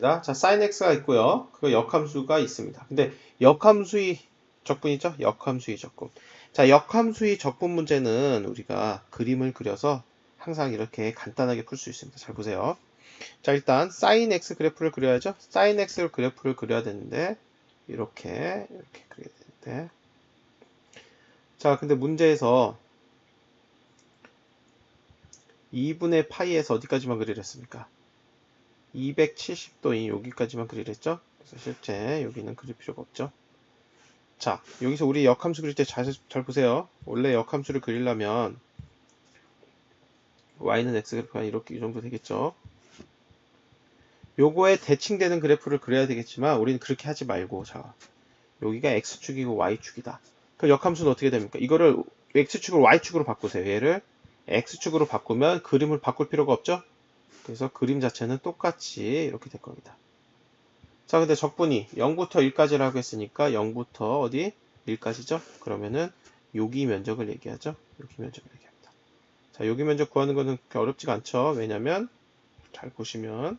자, sin x가 있고요. 그 역함수가 있습니다. 근데 역함수의 적분이죠? 역함수의 적분. 자, 역함수의 적분 문제는 우리가 그림을 그려서 항상 이렇게 간단하게 풀 수 있습니다. 잘 보세요. 자, 일단 sin x 그래프를 그려야죠. sin x 그래프를 그려야 되는데 이렇게 이렇게 그려야 되는데 자, 근데 문제에서 2분의 파이에서 어디까지만 그리랬습니까? 270도인 여기까지만 그리랬죠? 그래서 실제 여기는 그릴 필요가 없죠. 자, 여기서 우리 역함수 그릴 때 잘 잘 보세요. 원래 역함수를 그리려면 y는 x 그래프가 이렇게 이 정도 되겠죠. 요거에 대칭되는 그래프를 그려야 되겠지만 우리는 그렇게 하지 말고 자 여기가 x축이고 y축이다. 그 역함수는 어떻게 됩니까? 이거를 x축을 y축으로 바꾸세요. 얘를 x축으로 바꾸면 그림을 바꿀 필요가 없죠? 그래서 그림 자체는 똑같이 이렇게 될 겁니다. 자, 근데 적분이 0부터 1까지라고 했으니까 0부터 어디? 1까지죠? 그러면은 여기 면적을 얘기하죠? 여기 면적을 얘기합니다. 자, 여기 면적 구하는 거는 그렇게 어렵지가 않죠? 왜냐면 잘 보시면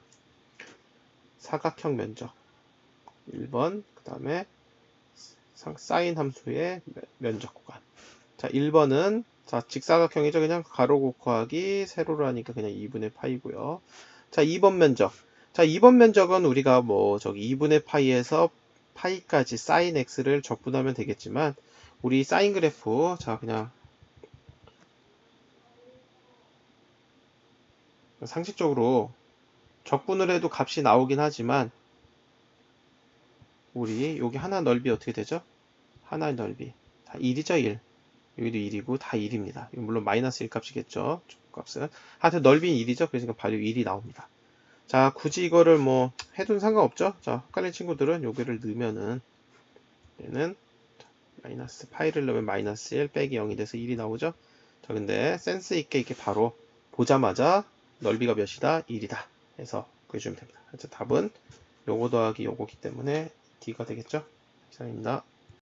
사각형 면적 1번, 그 다음에 사인 함수의 면적 구간. 자, 1번은 자, 직사각형이죠. 그냥 가로 곱하기 세로로 하니까 그냥 2분의 파이고요. 자, 2번 면적. 자, 2번 면적은 우리가 뭐 저기 2분의 파이에서 파이까지 사인 x를 적분하면 되겠지만 우리 사인 그래프 자, 그냥 상식적으로 적분을 해도 값이 나오긴 하지만 우리 여기 하나 넓이 어떻게 되죠? 하나의 넓이 다 1이죠 1 여기도 1이고 다 1입니다 물론 마이너스 1 값이겠죠 값은 하여튼 넓이는 1이죠 그러니까 바로 1이 나옵니다 자 굳이 이거를 뭐 해도 상관없죠 자 헷갈린 친구들은 여기를 넣으면은 얘는 마이너스 파이를 넣으면 마이너스 1 빼기 0이 돼서 1이 나오죠 자 근데 센스 있게 이렇게 바로 보자마자 넓이가 몇이다? 1이다 해서 구해주면 됩니다. 그래서 답은 요거 더하기 요거기 때문에 D가 되겠죠? 이상입니다.